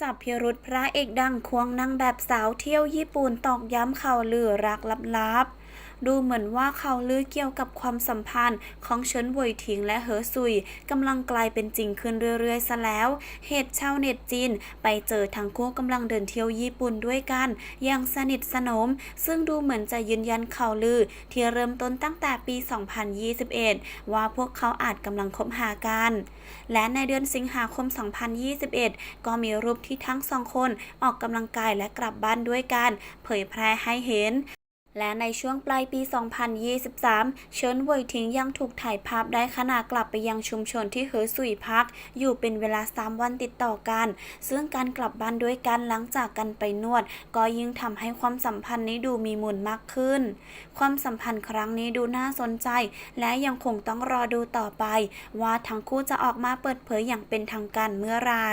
จับพิรุษพระเอกดังควงนางแบบสาวเที่ยวญี่ปุ่นตอกย้ำข่าวลือรักลับๆ ดูเหมือนว่าข่าวลือเกี่ยวกับความสัมพันธ์ของเฉินหวยถิงและเหอซุยกำลังกลายเป็นจริงขึ้นเรื่อยๆซะแล้ว เหตุชาวเน็ตจีน ไปเจอทั้งคู่กำลังเดินเที่ยวญี่ปุ่นด้วยกัน อย่างสนิทสนม ซึ่งดูเหมือนจะยืนยันข่าวลือ ที่เริ่มต้นตั้งแต่ปี 2021 ว่าพวกเขาอาจกำลังคบหากัน และในเดือนสิงหาคม 2021 ก็มีรูปที่ทั้งสองคนออกกำลังกายและกลับบ้านด้วยกัน เผยแพร่ให้เห็น และในช่วงปลายปี 2023เฉินเวยทิงยังถูกถ่ายภาพได้ขณะกลับไปยังชุมชนที่เหอสุยพัก อยู่เป็นเวลา 3 วันติดต่อกัน ซึ่งการกลับบ้านด้วยกันหลังจากกันไปนวด ก็ยิ่งทำให้ความสัมพันธ์นี้ดูมีมูลมากขึ้น ความสัมพันธ์ครั้งนี้ดูน่าสนใจ และยังคงต้องรอดูต่อไป ว่าทั้งคู่จะออกมาเปิดเผยอย่างเป็นทางการเมื่อไหร่